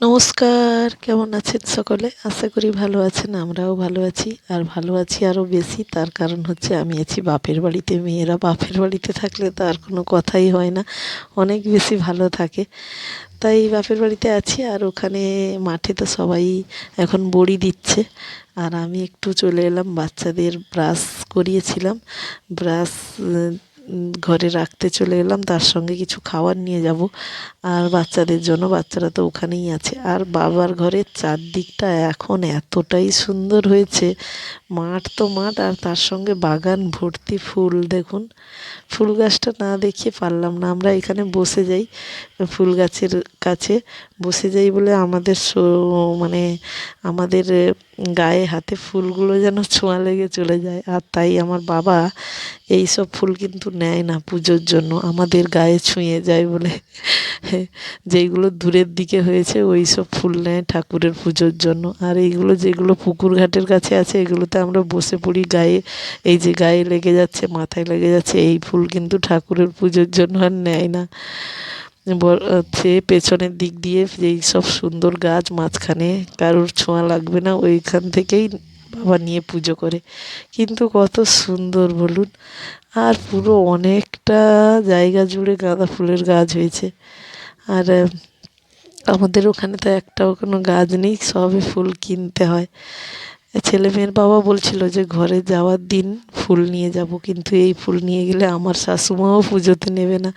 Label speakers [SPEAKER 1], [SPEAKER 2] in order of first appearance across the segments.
[SPEAKER 1] নমস্কার, কেমন আছেন সকলে? আশা করি ভালো আছেন, আমরাও ভালো আছি। আর ভালো আছি আরও বেশি, তার কারণ হচ্ছে আমি আছি বাপের বাড়িতে। মেয়েরা বাপের বাড়িতে থাকলে তো আর কোনো কথাই হয় না, অনেক বেশি ভালো থাকে। তাই বাপের বাড়িতে আছি, আর ওখানে মাঠে তো সবাই এখন বড়ি দিচ্ছে। আর আমি একটু চলে এলাম, বাচ্চাদের ব্রাশ করিয়েছিলাম। ব্রাশ ঘরে রাখতে চলে এলাম, তার সঙ্গে কিছু খাবার নিয়ে যাব। আর বাচ্চাদের জন্য, বাচ্চারা তো ওখানেই আছে। আর বাবার ঘরের চারদিকটা এখন এতটাই সুন্দর হয়েছে মাঠ তো মাঠ, আর তার সঙ্গে বাগান ভর্তি ফুল, দেখুন। ফুল গাছটা না দেখিয়ে পারলাম না, আমরা এখানে বসে যাই, ফুল গাছের কাছে বসে যাই বলে আমাদের মানে আমাদের গায়ে হাতে ফুলগুলো যেন ছোঁয়া লেগে চলে যায়। আর তাই আমার বাবা এই সব ফুল কিন্তু নেয় না পুজোর জন্য, আমাদের গায়ে ছুঁয়ে যায় বলে। যেইগুলো দূরের দিকে হয়েছে, ওই সব ফুল নেয় ঠাকুরের পুজোর জন্য। আর এইগুলো যেগুলো পুকুর ঘাটের কাছে আছে এগুলোতে আমরা বসে পড়ি গায়ে। এই যে গায়ে লেগে যাচ্ছে, মাথায় লেগে যাচ্ছে, এই ফুল কিন্তু ঠাকুরের পুজোর জন্য আর নেয় না। হচ্ছে পেছনের দিক দিয়ে যেই সব সুন্দর গাছ, মাঝখানে কারোর ছোঁয়া লাগবে না, ওইখান থেকেই বাবা নিয়ে পুজো করে। কিন্তু কত সুন্দর বলুন। আর পুরো অনেকটা জায়গা জুড়ে গাঁদা ফুলের গাছ হয়েছে। আর আমাদের ওখানে তো একটাও কোনো গাছ নেই সবই ফুল কিনতে হয়। ছেলে মেয়ের বাবা বলছিল যে, ঘরে যাওয়ার দিন ফুল নিয়ে যাব, কিন্তু এই ফুল নিয়ে গেলে আমার শাশুমাও পুজোতে নেবে না।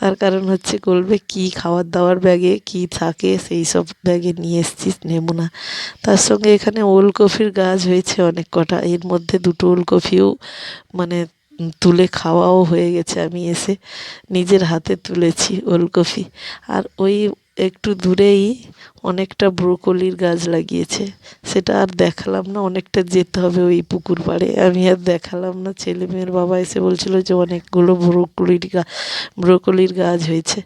[SPEAKER 1] তার কারণ হচ্ছে বলবে, কি খাবার দাবার ব্যাগে, কি থাকে, সেই সব ব্যাগে নিয়ে এসছিস, নেব না। তার সঙ্গে এখানে ওলকপির গাছ হয়েছে অনেক কটা। এর মধ্যে দুটো ওলকপিও মানে তুলে খাওয়াও হয়ে গেছে, আমি এসে নিজের হাতে তুলেছি ওলকপি আর ওই একটু দূরেই অনেকটা ব্রোকলির গাছ লাগিয়েছে। সেটা আর দেখালাম না, অনেকটা যেতে হবে ওই পুকুর পাড়ে। আমি আর দেখালাম না ছেলে মেয়ের বাবা এসে বলছিল যে অনেকগুলো ব্রোকলির গা, ব্রোকলির গাছ হয়েছে।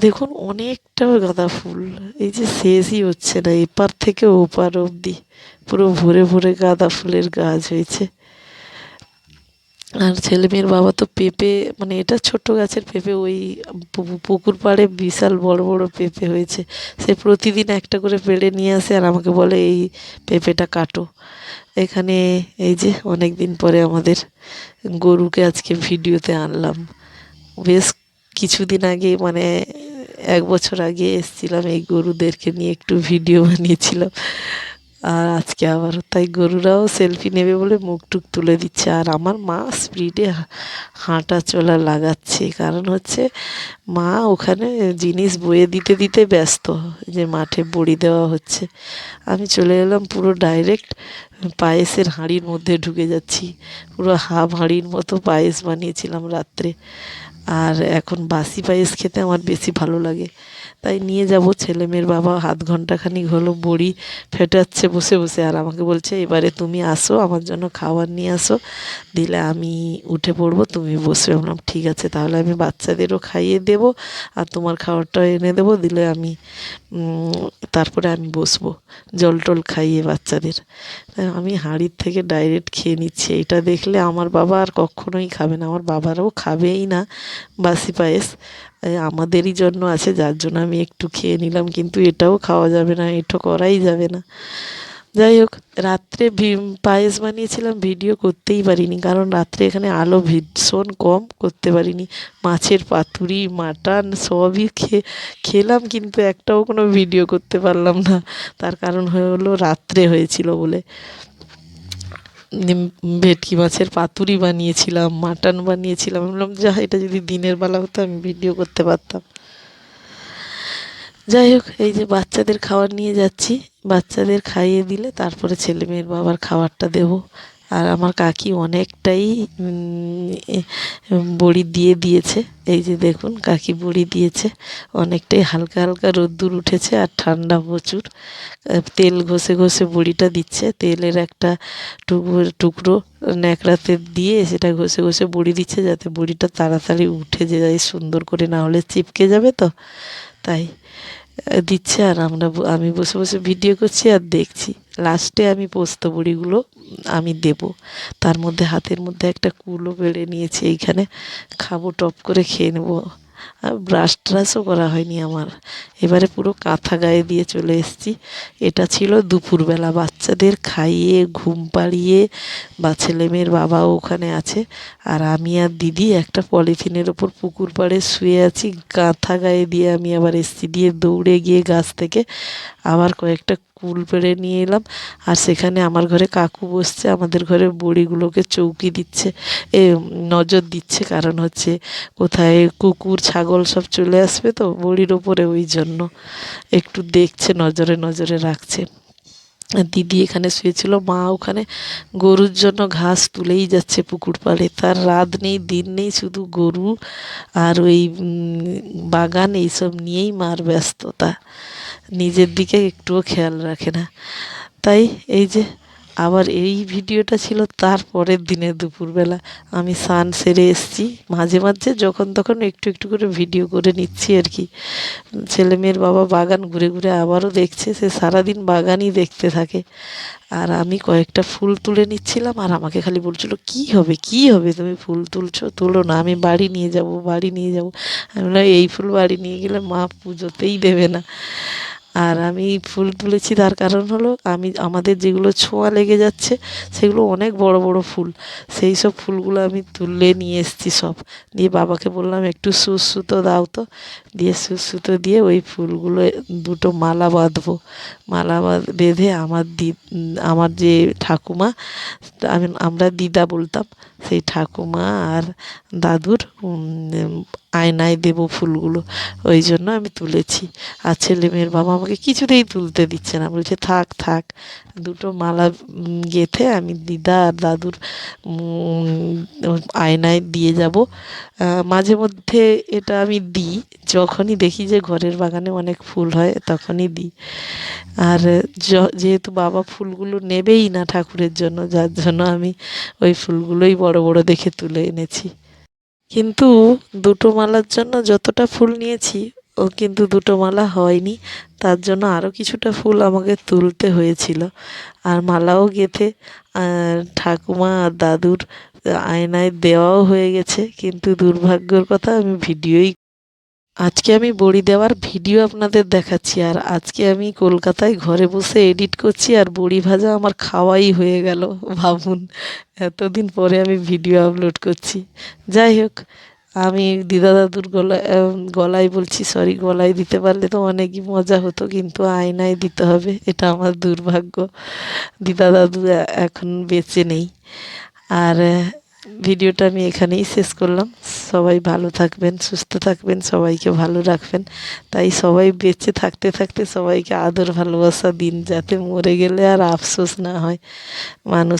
[SPEAKER 1] দেখুন, অনেকটা গাঁদা ফুল, এই যে শেষই হচ্ছে না, এপার থেকে ওপার অবধি পুরো ভরে ভরে গাঁদা ফুলের গাছ হয়েছে। আর ছেলে মেয়ের বাবা তো পেঁপে মানে এটা ছোট গাছের পেঁপে, ওই পুকুর পাড়ে বিশাল বড় বড় পেঁপে হয়েছে। সে প্রতিদিন একটা করে পেড়ে নিয়ে আসে আর আমাকে বলে, এই পেঁপেটা কাটো। এখানে এই যে অনেক দিন পরে আমাদের গরুকে আজকে ভিডিওতে আনলাম। বেশ কিছুদিন আগে মানে এক বছর আগে এসেছিলাম, এই গরুদেরকে নিয়ে একটু ভিডিও বানিয়েছিলাম। আর আজকে আবার তাই গরুরাও সেলফি নেবে বলে মুখ টুক তুলে দিচ্ছে। আর আমার মা স্পিডে হাঁটা চলা লাগাচ্ছে। কারণ হচ্ছে মা ওখানে জিনিস বয়ে দিতে দিতে ব্যস্ত। যে মাঠে বড়ি দেওয়া হচ্ছে। আমি চলে এলাম পুরো ডাইরেক্ট পায়েসের হাঁড়ির মধ্যে ঢুকে যাচ্ছি। পুরো হাফ হাঁড়ির মতো পায়েস বানিয়েছিলাম রাত্রে। আর এখন বাসি পায়েস খেতে আমার বেশি ভালো লাগে। তাই নিয়ে যাব। ছেলে মেয়ের বাবা আধ ঘন্টাখানিক হলো বড়ি ফেটাচ্ছে বসে বসে আর আমাকে বলছে, এবারে তুমি আসো, আমার জন্য খাবার নিয়ে আসো। দিলে আমি উঠে পড়ব, তুমি বসবে। বললাম, ঠিক আছে, তাহলে আমি বাচ্চাদেরও খাইয়ে দেবো আর তোমার খাবারটাও এনে দেবো, দিলে আমি তারপরে আমি বসবো। জল টল খাইয়ে বাচ্চাদের। আমি হাঁড়ির থেকে ডাইরেক্ট খেয়ে নিচ্ছি। এটা দেখলে আমার বাবা আর কখনোই খাবে না। আমার বাবারাও খাবেই না। বাসি পায়েস। আমাদেরই জন্য আছে, যার জন্য আমি একটু খেয়ে নিলাম, কিন্তু এটাও খাওয়া যাবে না, এটা করাই যাবে না। যাই হোক, রাত্রে পায়েস বানিয়েছিলাম, ভিডিও করতেই পারিনি, কারণ রাত্রে এখানে আলো ভীষণ কম, করতে পারিনি। মাছের পাতুরি, মাটন সবই খেয়ে খেলাম, কিন্তু একটাও কোনো ভিডিও করতে পারলাম না। তার কারণ হলো রাত্রে হয়েছিল বলে। ভেটকি মাছের পাতুরি বানিয়েছিলাম, মাটন বানিয়েছিলাম। বললাম যা এটা যদি দিনের বেলা হতো, আমি ভিডিও করতে পারতাম। যাই হোক, এই যে বাচ্চাদের খাবার নিয়ে যাচ্ছি। বাচ্চাদের খাইয়ে দিলে তারপরে ছেলে মেয়ের বাবার খাবারটা দেব। আর আমার কাকি অনেকটাই বড়ি দিয়ে দিয়েছে। এই যে দেখুন, কাকি বড়ি দিয়েছে। অনেকটাই হালকা হালকা রোদ্দুর উঠেছে আর ঠান্ডা প্রচুর। তেল ঘষে ঘষে বড়িটা দিচ্ছে। তেলের একটা টুকরো টুকরো ন্যাকড়াতে দিয়ে সেটা ঘষে ঘষে বড়ি দিচ্ছে যাতে বড়িটা তাড়াতাড়ি উঠে যায়, সুন্দর করে না হলে চিপকে যাবে তো। তাই দিচ্ছে আর আমরা আমি বসে বসে ভিডিও করছি আর দেখছি। লাস্টে আমি পোস্ত বড়িগুলো আমি দেব। তার মধ্যে হাতের মধ্যে একটা কুলো বেড়ে নিয়েছি, এইখানে খাব, টপ করে খেয়ে নেব। ব্রাশ ট্রাশও করা হয়নি আমার। এবারে পুরো কাঁথা গায়ে দিয়ে চলে এসেছি। এটা ছিল দুপুরবেলা বাচ্চাদের খাইয়ে, ঘুম পাড়িয়ে, বা ছেলেমেয়ের বাবাও ওখানে আছে। আর আমি আর দিদি একটা পলিথিনের ওপর পুকুর পাড়ে শুয়ে আছি। কাঁথা গায়ে দিয়ে আমি আবার এসছি। দিয়ে দৌড়ে গিয়ে গাছ থেকে আবার কয়েকটা কুল পেড়ে নিয়ে এলাম। আর সেখানে আমার ঘরে কাকু বসছে, আমাদের ঘরে বড়িগুলোকে চৌকি দিচ্ছে, এ, নজর দিচ্ছে। কারণ হচ্ছে কোথায় কুকুর, ছাগল সব চলে আসবে তো বড়ির ওপরে ওই জন্য। একটু দেখছে, নজরে নজরে রাখছে। দিদি এখানে শুয়েছিল, মা ওখানে গরুর জন্য ঘাস তুলেই যাচ্ছে পুকুর পাড়ে। তার রাত নেই, দিন নেই, শুধু গরু আর ওই বাগান এইসব নিয়েই মার ব্যস্ততা। নিজের দিকে একটুও খেয়াল রাখে না। তাই এই যে আবার এই ভিডিওটা ছিল তার পরের দিনে দুপুরবেলা। আমি স্নান সেরে এসেছি মাঝে মাঝে, যখন তখন একটু একটু করে ভিডিও করে নিচ্ছি আর কি। ছেলে মেয়ের বাবা বাগান ঘুরে ঘুরে আবারও দেখছে, সে সারাদিন বাগানই দেখতে থাকে। আর আমি কয়েকটা ফুল তুলে নিচ্ছিলাম আর আমাকে খালি বলছিল, কি হবে কি হবে? তুমি ফুল তুলছো, তুলো না, আমি বাড়ি নিয়ে যাব, বাড়ি নিয়ে যাব। আমি বললাম, এই ফুল বাড়ি নিয়ে গেলে মা পুজোতেই দেবে না। আর আমি ফুল তুলেছি তার কারণ হলো আমি, আমাদের যেগুলো ছোঁয়া লেগে যাচ্ছে, সেগুলো অনেক বড় বড় ফুল। সেই সব ফুলগুলো আমি তুলে নিয়ে এসেছি সব। দিয়ে বাবাকে বললাম, একটু সুসুতো দাও তো। দিয়ে সুসুতো দিয়ে ওই ফুলগুলো দুটো মালা বাঁধবো। মালা বাঁধ- আমার দি, আমার যে ঠাকুমা, আমি, আমরা দিদা বলতাম, সেই ঠাকুমা আর দাদুর আয়নায় দেবো ফুলগুলো। ওই জন্য আমি তুলেছি। আর ছেলে মেয়ের বাবা আমাকে কিছুতেই তুলতে দিচ্ছে না। বলছে, থাক থাক। দুটো মালা গেঁথে আমি দিদা আর দাদুর আয়নায় দিয়ে যাব। মাঝে মধ্যে এটা আমি দিই। যখনই দেখি যে ঘরের বাগানে অনেক ফুল হয়, তখনই দিই। আর যেহেতু বাবা ফুলগুলো নেবেই না ঠাকুরের জন্য, যার জন্য আমি ওই ফুলগুলোই বড় বড় দেখে তুলে এনেছি। কিন্তু দুটো মালার জন্য যতটা ফুল নিয়েছি, ও কিন্তু দুটো মালা হয়নি। তার জন্য আরও কিছুটা ফুল আমাকে তুলতে হয়েছিল। আর মালাও গেঁথে ঠাকুমা আর দাদুর আয়নায় দেওয়াও হয়ে গেছে। কিন্তু দুর্ভাগ্যর কথা আমি ভিডিওই আজকে আমি বড়ি দেওয়ার ভিডিও আপনাদের দেখাচ্ছি, আর আজকে আমি কলকাতায় ঘরে বসে এডিট করছি, আর বড়ি ভাজা আমার খাওয়াই হয়ে গেল। ভাবুন, এতদিন পরে আমি ভিডিও আপলোড করছি। যাই হোক, আমি দিদা দাদুর গলায় গলায় বলছি সরি গলায় দিতে পারলে তো অনেকই মজা হতো, কিন্তু আয়নায় দিতে হবে, এটা আমার দুর্ভাগ্য। দিদা দাদু এখন বেঁচে নেই। আর ভিডিওটা আমি এখানেই শেষ করলাম। সবাই ভালো থাকবেন, সুস্থ থাকবেন, সবাইকে ভালো রাখবেন। তাই সবাই বেঁচে থাকতে থাকতে সবাইকে আদর, ভালোবাসা দিন যাতে মরে গেলে আর আফসোস না হয়। মানুষ